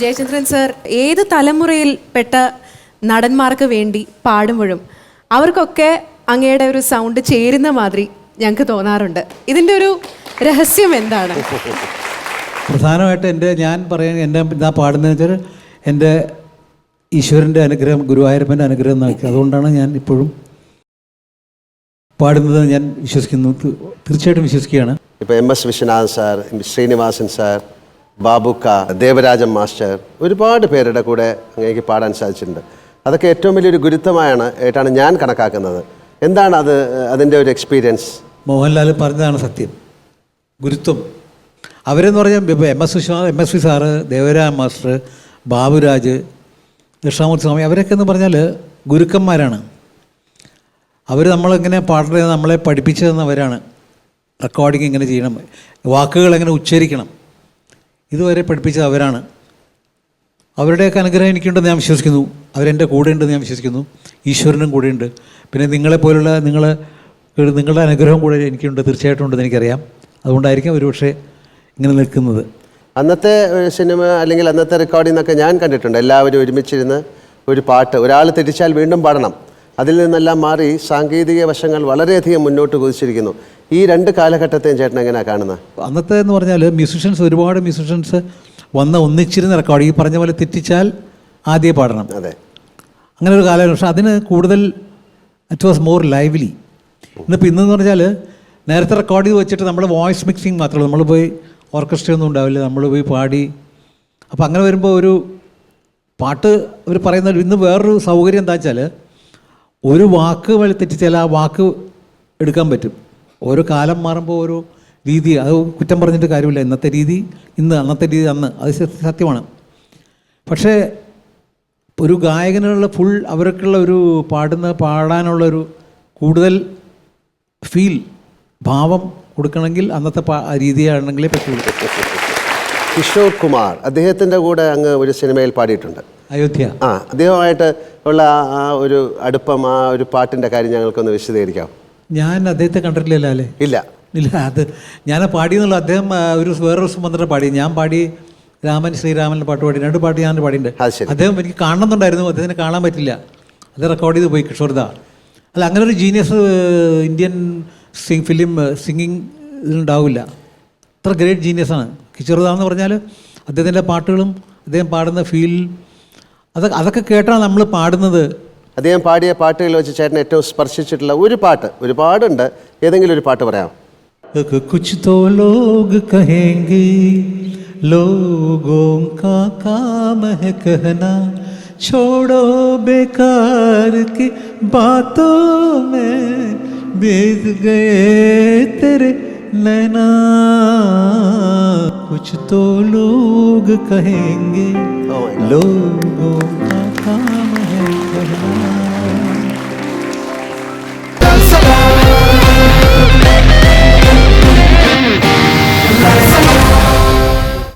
Jayachandran sir ഏത് തലമുറയിൽ പെട്ട നടന്മാർക്ക് വേണ്ടി പാടുമ്പോഴും അവർക്കൊക്കെ അങ്ങയുടെ ഒരു സൗണ്ട് ചേരുന്ന മാതിരി ഞങ്ങൾക്ക് തോന്നാറുണ്ട്. ഇതിന്റെ ഒരു രഹസ്യം എന്താണ്? പ്രധാനമായിട്ട് എന്റെ ഞാൻ പറയാൻ എന്റെ ഇതാ പാടുന്നതെന്ന് വെച്ചാൽ എന്റെ ഈശ്വരന്റെ അനുഗ്രഹം ഗുരുവായൂരപ്പന്റെ അനുഗ്രഹം നോക്കി അതുകൊണ്ടാണ് ഞാൻ ഇപ്പോഴും പാടുന്നത് ഞാൻ വിശ്വസിക്കുന്നു. തീർച്ചയായിട്ടും വിശ്വസിക്കുകയാണ്. ഇപ്പോൾ M S Viswanathan sir Sreenivasan sir Babukka Devarajan master ഒരുപാട് പേരുടെ കൂടെ അങ്ങേക്ക് പാടാൻ സാധിച്ചിട്ടുണ്ട്. അതൊക്കെ ഏറ്റവും വലിയൊരു ഗുരുത്വമായാണ് ആയിട്ടാണ് ഞാൻ കണക്കാക്കുന്നത്. എന്താണ് അത് അതിന്റെ ഒരു എക്സ്പീരിയൻസ് മോഹൻലാൽ പറഞ്ഞതാണ് സത്യം. ഗുരുത്വം. അവരെന്ന് പറഞ്ഞാൽ ഇപ്പോൾ M S Viswanath M S V sir Devaraja master Baburaj Dakshinamoorthy Swami അവരൊക്കെ എന്ന് പറഞ്ഞാൽ ഗുരുക്കന്മാരാണ്. അവർ നമ്മളിങ്ങനെ പാടുന്നത് നമ്മളെ പഠിപ്പിച്ചു തന്നവരാണ് റെക്കോർഡിങ് ഇങ്ങനെ ചെയ്യണം. വാക്കുകൾ എങ്ങനെ ഉച്ചരിക്കണം. ഇതുവരെ പഠിപ്പിച്ചത് അവരാണ്. അവരുടെയൊക്കെ അനുഗ്രഹം എനിക്കുണ്ടെന്ന് ഞാൻ വിശ്വസിക്കുന്നു. അവരെന്റെ കൂടെ ഉണ്ടെന്ന് ഞാൻ വിശ്വസിക്കുന്നു. ഈശ്വരനും കൂടെയുണ്ട്. പിന്നെ നിങ്ങളെപ്പോലുള്ള നിങ്ങൾ നിങ്ങളുടെ അനുഗ്രഹം കൂടെ എനിക്കുണ്ട്. തീർച്ചയായിട്ടും ഉണ്ടെന്ന് എനിക്കറിയാം. അതുകൊണ്ടായിരിക്കും ഒരുപക്ഷെ ഇങ്ങനെ നിൽക്കുന്നത്. അന്നത്തെ സിനിമ അല്ലെങ്കിൽ അന്നത്തെ റെക്കോർഡിംഗ് എന്നൊക്കെ ഞാൻ കണ്ടിട്ടുണ്ട്. എല്ലാവരും ഒരുമിച്ചിരുന്ന് ഒരു പാട്ട് ഒരാൾ തിരിച്ചാൽ വീണ്ടും പാടണം. അതിൽ നിന്നെല്ലാം മാറി സാങ്കേതിക വശങ്ങൾ വളരെയധികം മുന്നോട്ട് കുതിച്ചിരിക്കുന്നു. ഈ രണ്ട് കാലഘട്ടത്തെയും ചേട്ടൻ എങ്ങനെയാണ് കാണുന്നത് അന്നത്തെ എന്ന് പറഞ്ഞാൽ മ്യൂസിഷ്യൻസ് ഒരുപാട് മ്യൂസിഷ്യൻസ് വന്ന് ഒന്നിച്ചിരുന്ന് റെക്കോർഡ് ഈ പറഞ്ഞ പോലെ തെറ്റിച്ചാൽ ആദ്യ പാടണം. അതെ. അങ്ങനെ ഒരു കാലമാണ് പക്ഷേ അതിന് കൂടുതൽ ഇറ്റ് വാസ് മോർ ലൈവ്ലി ഇന്നിപ്പോൾ ഇന്നെന്ന് പറഞ്ഞാൽ നേരത്തെ റെക്കോർഡ് ചെയ്ത് വെച്ചിട്ട് നമ്മൾ വോയിസ് മിക്സിങ് മാത്രമേ നമ്മൾ പോയി ഓർക്കസ്ട്ര ഒന്നും ഉണ്ടാവില്ല. നമ്മൾ പോയി പാടി. അപ്പോൾ അങ്ങനെ വരുമ്പോൾ ഒരു പാട്ട് അവർ പറയുന്ന ഇന്ന് വേറൊരു സൗകര്യം എന്താ വെച്ചാൽ ഒരു വാക്ക് വഴി തെറ്റിച്ചാൽ ആ വാക്ക് എടുക്കാൻ പറ്റും. ഓരോ കാലം മാറുമ്പോൾ ഓരോ രീതി അത് കുറ്റം പറഞ്ഞിട്ട് കാര്യമില്ല. ഇന്നത്തെ രീതി ഇന്ന് അന്നത്തെ രീതി അന്ന്. അത് സത്യമാണ്. പക്ഷേ ഒരു ഗായകനുള്ള ഫുൾ അവർക്കുള്ള ഒരു പാടുന്ന പാടാനുള്ള ഒരു കൂടുതൽ ഫീൽ ഭാവം കൊടുക്കണമെങ്കിൽ അന്നത്തെ രീതിയാണെങ്കിലേ പറ്റുള്ളൂ കിഷോർ കുമാർ അദ്ദേഹത്തിന്റെ കൂടെ അങ്ങ് ഒരു സിനിമയിൽ പാടിയിട്ടുണ്ട്. അയോധ്യ. ആ അദ്ദേഹമായിട്ട് ഉള്ള ആ- ഒരു അടുപ്പം ആ ഒരു പാട്ടിന്റെ കാര്യം ഞങ്ങൾക്കൊന്ന് വിശദീകരിക്കാം. ഞാൻ അദ്ദേഹത്തെ കണ്ടിട്ടില്ല അല്ലേ? ഇല്ല. ഇല്ല അത് ഞാൻ പാടിയെന്നുള്ള. അദ്ദേഹം ഒരു വേറൊരു വന്നിട്ട് പാടി. ഞാൻ പാടി രാമൻ ശ്രീരാമന്റെ പാട്ട് പാടി. രണ്ട് പാട്ട് ഞാൻ പാടിയിട്ടുണ്ട്. അദ്ദേഹം എനിക്ക് കാണണമെന്നുണ്ടായിരുന്നു. അദ്ദേഹത്തിന് കാണാൻ പറ്റില്ല. അത് റെക്കോർഡ് ചെയ്ത് പോയി കിഷോർദ അല്ല അങ്ങനെ ഒരു genius Indian sing film singing ഇതിലുണ്ടാവില്ല അത്ര ഗ്രേറ്റ് ജീനിയസാണ് കിഷോർദ എന്ന് പറഞ്ഞാൽ അദ്ദേഹത്തിന്റെ പാട്ടുകളും അദ്ദേഹം പാടുന്ന ഫീൽ അതൊക്കെ അതൊക്കെ കേട്ടാണ് നമ്മൾ പാടുന്നത് അദ്ദേഹം പാടിയ പാട്ടുകൾ വെച്ച് ചേട്ടൻ ഏറ്റവും സ്പർശിച്ചിട്ടുള്ള ഒരു പാട്ട് ഒരുപാടുണ്ട് ഏതെങ്കിലും ഒരു പാട്ട് പറയാം कि कुछ तो लोग कहेंगे लोगों का काम है कहना छोड़ो बेकार की बातों में बीत गए तेरे नैना कुछ तो लोग कहेंगे Oh लोगों का काम है कहना